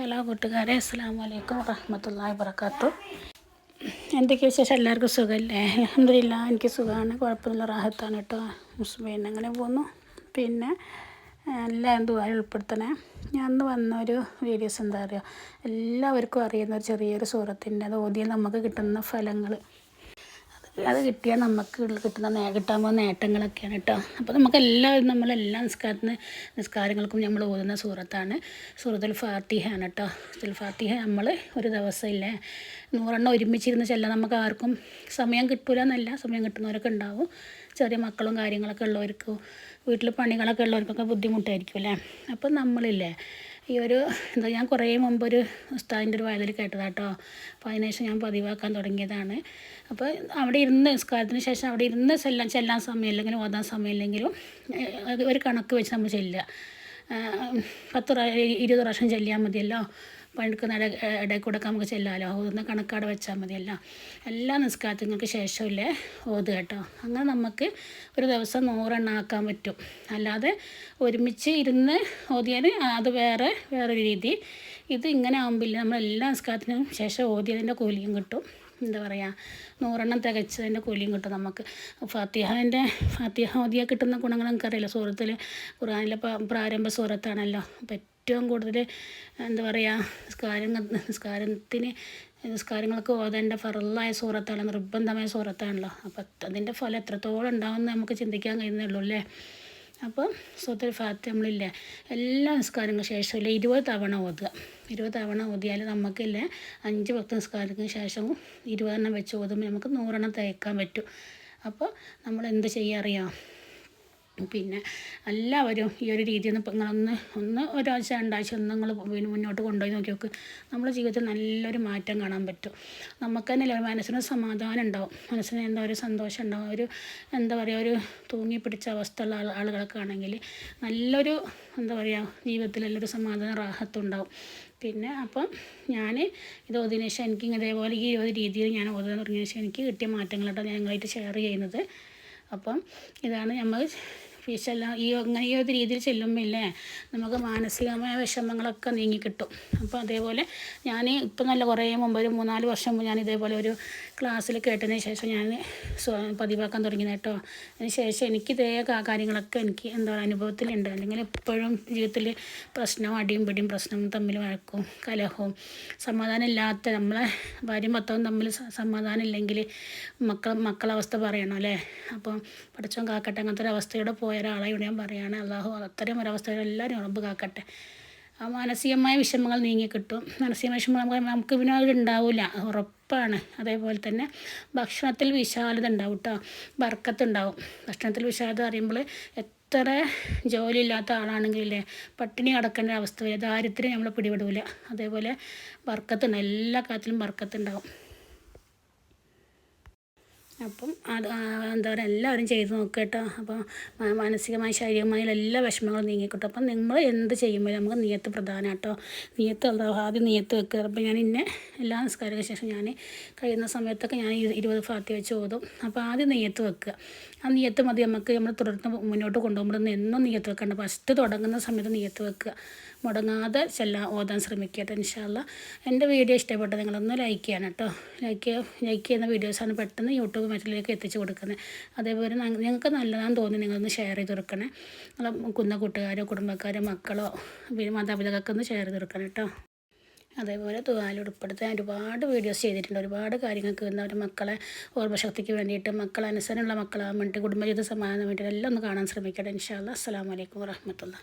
Hello കൂട്ടുകാരെ അസ്സാം വലൈക്കും വറഹമത്തല്ലാ വർക്കാത്തു എന്തൊക്കെ വിശേഷം? എല്ലാവർക്കും സുഖമല്ലേ അലഹമില്ല എനിക്ക് സുഖമാണ് കുഴപ്പമില്ല റാഹത്താണ് കേട്ടോ. പിന്നെ അങ്ങനെ പോകുന്നു. പിന്നെ എല്ലാം എന്തുവായി ഉൾപ്പെടുത്തണേ. ഞാൻ അന്ന് വന്ന ഒരു വീഡിയോസ് എന്താ പറയുക എല്ലാവർക്കും അറിയുന്ന ഒരു ചെറിയൊരു സൂറത്തിന്റെ അത് ഓദ്യം നമുക്ക് കിട്ടുന്ന ഫലങ്ങൾ. അത് കിട്ടിയാൽ നമുക്ക് കിട്ടുന്ന നേ കിട്ടാൻ പോകുന്ന നേട്ടങ്ങളൊക്കെയാണ് കേട്ടോ. അപ്പോൾ നമുക്ക് എല്ലാവരും നമ്മളെല്ലാ നിസ്കാരത്തിന് നിസ്കാരങ്ങൾക്കും നമ്മൾ ഓതുന്ന സൂറത്താണ്. സൂറത്തുൽ ഫാത്തിഹയാണ് കേട്ടോ. സൂറത്തുൽ ഫാത്തിഹ നമ്മൾ ഒരു ദിവസം ഇല്ലേ നൂറെണ്ണം ഒരുമിച്ചിരുന്ന് ചെല്ലാൻ നമുക്ക് ആർക്കും സമയം കിട്ടൂല എന്നല്ല സമയം കിട്ടുന്നവരൊക്കെ ഉണ്ടാവും. ചെറിയ മക്കളും കാര്യങ്ങളൊക്കെ ഉള്ളവർക്കും വീട്ടിൽ പണികളൊക്കെ ഉള്ളവർക്കൊക്കെ ബുദ്ധിമുട്ടായിരിക്കും അല്ലേ? അപ്പം നമ്മളില്ലേ ഈ ഒരു എന്താ ഞാൻ കുറേ മുമ്പ് ഒരു ഉസ്താദിന്റെ ഒരു വയലിൽ കേട്ടതാട്ടോ. അപ്പോൾ അതിനുശേഷം ഞാൻ പതിവാക്കാൻ തുടങ്ങിയതാണ്. അപ്പോൾ അവിടെ ഇരുന്ന് നിസ്കാരത്തിന് ശേഷം അവിടെ ഇരുന്ന് ചെല്ലാൻ ചെല്ലാൻ സമയമില്ലെങ്കിലും ഓതാൻ സമയമില്ലെങ്കിലും അത് ഒരു കണക്ക് വെച്ച് നമ്മൾ ചെല്ലുക. പത്ത് പ്രാവശ്യം ഇരുപത് പ്രാവശ്യം ചെല്ലിയാൽ മതിയല്ലോ. പണിക്കുന്ന ഇടയിൽ കൂടെ നമുക്ക് ചെല്ലാമല്ലോ ഓതുന്ന കണക്കാട് വെച്ചാൽ മതിയല്ലോ എല്ലാ. നിസ്കാരത്തിങ്ങൾക്ക് ശേഷമില്ലേ ഓത് കേട്ടോ. അങ്ങനെ നമുക്ക് ഒരു ദിവസം നൂറെണ്ണം ആക്കാൻ പറ്റും. അല്ലാതെ ഒരുമിച്ച് ഇരുന്ന് ഓതിയാൽ അത് വേറെ വേറൊരു രീതി. ഇത് ഇങ്ങനെ ആകുമ്പോൾ നമ്മൾ എല്ലാ നിസ്കാരത്തിനും ശേഷം ഓതിയതിന്റെ കൂലിയും കിട്ടും. എന്താ പറയുക നൂറെണ്ണം തികച്ചതിന്റെ കൂലിയും കിട്ടും നമുക്ക്. ഫാത്തിഹാന്റെ ഫാത്തിഹ ഓതിയ കിട്ടുന്ന ഗുണങ്ങൾ നമുക്കറിയില്ല സൂറത്തിൽ ഖുറാനിലെ പ്രാരംഭ സൂറത്താണല്ലോ. അപ്പം ഏറ്റവും കൂടുതൽ എന്താ പറയുക നിസ്കാരം നിസ്കാരത്തിന് നിസ്കാരങ്ങളൊക്കെ ഓതേണ്ട ഫറലായ സൂറത്താണ് നിർബന്ധമായ സൂറത്താണല്ലോ. അപ്പം അതിന്റെ ഫലം എത്രത്തോളം ഉണ്ടാവുമെന്ന് നമുക്ക് ചിന്തിക്കാൻ കഴിയുന്നുള്ളൂ അല്ലേ? അപ്പോൾ സൂറത്തുൽ ഫാത്ത് നമ്മളില്ലേ എല്ലാ നിസ്കാരങ്ങൾക്ക് ശേഷമില്ല ഇരുപത് തവണ ഓതുക. ഇരുപത് തവണ ഓതിയാൽ നമുക്കില്ല അഞ്ച് പത്ത് നിസ്കാരത്തിന് ശേഷം ഇരുപതെണ്ണം വെച്ച് ഓതുമ്പോൾ നമുക്ക് നൂറെണ്ണം തേക്കാൻ പറ്റും. അപ്പോൾ നമ്മൾ എന്ത് ചെയ്യുക അറിയാം പിന്നെ എല്ലാവരും ഈ ഒരു രീതിയിൽ നിന്ന് നിങ്ങളൊന്ന് ഒന്ന് ഒരാഴ്ച രണ്ടാഴ്ച ഒന്ന് നിങ്ങൾ മുന്നോട്ട് കൊണ്ടുപോയി നോക്കി നോക്ക്. നമ്മുടെ ജീവിതത്തിൽ നല്ലൊരു മാറ്റം കാണാൻ പറ്റും. നമുക്ക് തന്നെ മനസ്സിന് സമാധാനം ഉണ്ടാവും. മനസ്സിന് എന്താ ഒരു സന്തോഷം ഉണ്ടാവും. ഒരു എന്താ പറയുക ഒരു തൂങ്ങി പിടിച്ച അവസ്ഥയുള്ള ആളുകളൊക്കെ ആണെങ്കിൽ നല്ലൊരു എന്താ പറയുക ജീവിതത്തിൽ നല്ലൊരു സമാധാനം റാഹത്തുണ്ടാവും പിന്നെ അപ്പം ഞാൻ ഇത് ഓതിന് ശേഷം എനിക്ക് ഇതേപോലെ ഈ ഒരു രീതിയിൽ ഞാൻ ഓതാൻ തുടങ്ങിയ ശേഷം എനിക്ക് കിട്ടിയ മാറ്റങ്ങളായിട്ടാണ് ഞാൻ നിങ്ങളായിട്ട് ഷെയർ ചെയ്യുന്നത്. അപ്പം ഇതാണ് നമ്മൾ ഫീസെല്ലാം ഈ അങ്ങനെ ഈ ഒരു രീതിയിൽ ചെല്ലുമ്പോൾ ഇല്ലേ നമുക്ക് മാനസികമായ വിഷമങ്ങളൊക്കെ നീങ്ങിക്കിട്ടും അപ്പോൾ അതേപോലെ ഞാൻ ഇപ്പം നല്ല കുറേ മുമ്പ് ഒരു മൂന്നാൽ വർഷം മുമ്പ് ഞാൻ ഇതേപോലെ ഒരു ക്ലാസ്സിൽ കേട്ടതിന് ശേഷം ഞാൻ പതിവാക്കാൻ തുടങ്ങിയത് കേട്ടോ. അതിന് ശേഷം എനിക്ക് ഇതേ കാര്യങ്ങളൊക്കെ എനിക്ക് എന്താ അനുഭവത്തിലുണ്ട്. അല്ലെങ്കിൽ എപ്പോഴും ജീവിതത്തിൽ പ്രശ്നം അടിയും പിടിയും പ്രശ്നവും തമ്മിൽ വഴക്കും കലഹവും സമാധാനം ഇല്ലാത്ത നമ്മളെ ഭാര്യയും ഭർത്താവും തമ്മിൽ സമാധാനം ഇല്ലെങ്കിൽ മക്കൾ മക്കളവസ്ഥ പറയണം അല്ലേ? അപ്പോൾ പഠിച്ചോ കാക്കട്ടെ അങ്ങനത്തെ ഒരു അവസ്ഥയുടെ പോയ ഒരാളായോട് ഞാൻ പറയുകയാണ് അള്ളാഹു അത്തരം ഒരവസ്ഥയിൽ എല്ലാവരും ഉറമ്പ് കാക്കട്ടെ. ആ മാനസികമായ വിഷമങ്ങൾ നീങ്ങി കിട്ടും. മാനസികമായ വിഷമങ്ങൾ നമുക്ക് നമുക്ക് അത് ഉണ്ടാവില്ല ഉറപ്പാണ്. അതേപോലെ തന്നെ ഭക്ഷണത്തിൽ വിശാലത ഉണ്ടാവും കേട്ടോ ബർക്കത്തുണ്ടാവും ഭക്ഷണത്തിൽ വിശാലത അറിയുമ്പോൾ എത്ര ജോലിയില്ലാത്ത ആളാണെങ്കിലേ പട്ടിണി കിടക്കേണ്ട അവസ്ഥ വരെ. ദാരിദ്ര്യം നമ്മൾ പിടിപെടില്ല അതേപോലെ വർക്കത്തുണ്ടാവും എല്ലാ കാര്യത്തിലും ബർക്കത്തുണ്ടാവും അപ്പം അത് എന്താ പറയുക എല്ലാവരും ചെയ്ത് നോക്കുക കേട്ടോ. അപ്പോൾ മാനസികമായി ശാരീരികമായി എല്ലാ വിഷമങ്ങളും നീങ്ങിക്കിട്ടും. അപ്പം നിങ്ങൾ എന്ത് ചെയ്യുമ്പോൾ നമുക്ക് നീയത്ത് പ്രധാനം കേട്ടോ. നിയത്ത് ആദ്യം നീയത്ത് വെക്കുക അപ്പോൾ ഞാൻ ഇന്നെ എല്ലാ നിസ്കാരത്തിന് ശേഷം ഞാൻ കഴിയുന്ന സമയത്തൊക്കെ ഞാൻ ഇരുപത് ഫാത്തി വെച്ച് ഓതും. അപ്പോൾ ആദ്യം നീയത്ത് വെക്കുക. ആ നീയത്ത് മതി നമുക്ക് നമ്മൾ തുടർന്ന് മുന്നോട്ട് കൊണ്ടുപോകുമ്പോൾ എന്നും നീയത്ത് വെക്കേണ്ട. ഫസ്റ്റ് തുടങ്ങുന്ന സമയത്ത് നീയത്ത് വെക്കുക. മുടങ്ങാതെ ചെല്ലാൻ ഓതാൻ ശ്രമിക്കുക കേട്ടോ ഇൻഷാല്ല എന്റെ വീഡിയോ ഇഷ്ടപ്പെട്ട നിങ്ങളൊന്ന് ലൈക്ക് ചെയ്യണം കേട്ടോ. ലൈക്ക് ലൈക്ക് ചെയ്യുന്ന വീഡിയോസാണ് പെട്ടെന്ന് യൂട്യൂബ് മറ്റിലേക്ക് എത്തിച്ചു കൊടുക്കുന്നത് അതേപോലെ നിങ്ങൾക്ക് നല്ലതാണെന്ന് തോന്നി നിങ്ങളൊന്ന് ഷെയർ ചെയ്ത് കൊടുക്കണേ. നിങ്ങളെ കുന്ന കൂട്ടുകാരോ കുടുംബക്കാരോ മക്കളോ പിന്നെ മാതാപിതാക്കൾക്ക് ഒന്ന് ഷെയർ ചെയ്ത് കൊടുക്കണം കേട്ടോ. അതേപോലെ തുവാല ഉൾപ്പെടുത്താൻ ഒരുപാട് വീഡിയോസ് ചെയ്തിട്ടുണ്ട്. ഒരുപാട് കാര്യങ്ങൾക്ക് ഒരു മക്കളെ ഓർമ്മശക്തിക്ക് വേണ്ടിയിട്ട് മക്കളെ അനുസരണമുള്ള മക്കളാകാൻ വേണ്ടിയിട്ട് കുടുംബജീവിത സമാധാനം വേണ്ടിയിട്ട് എല്ലാം ഒന്ന് കാണാൻ ശ്രമിക്കട്ടെ ഇൻഷാല്ല അസ്സാം വലൈക്കും വാഹമത്തുള്ള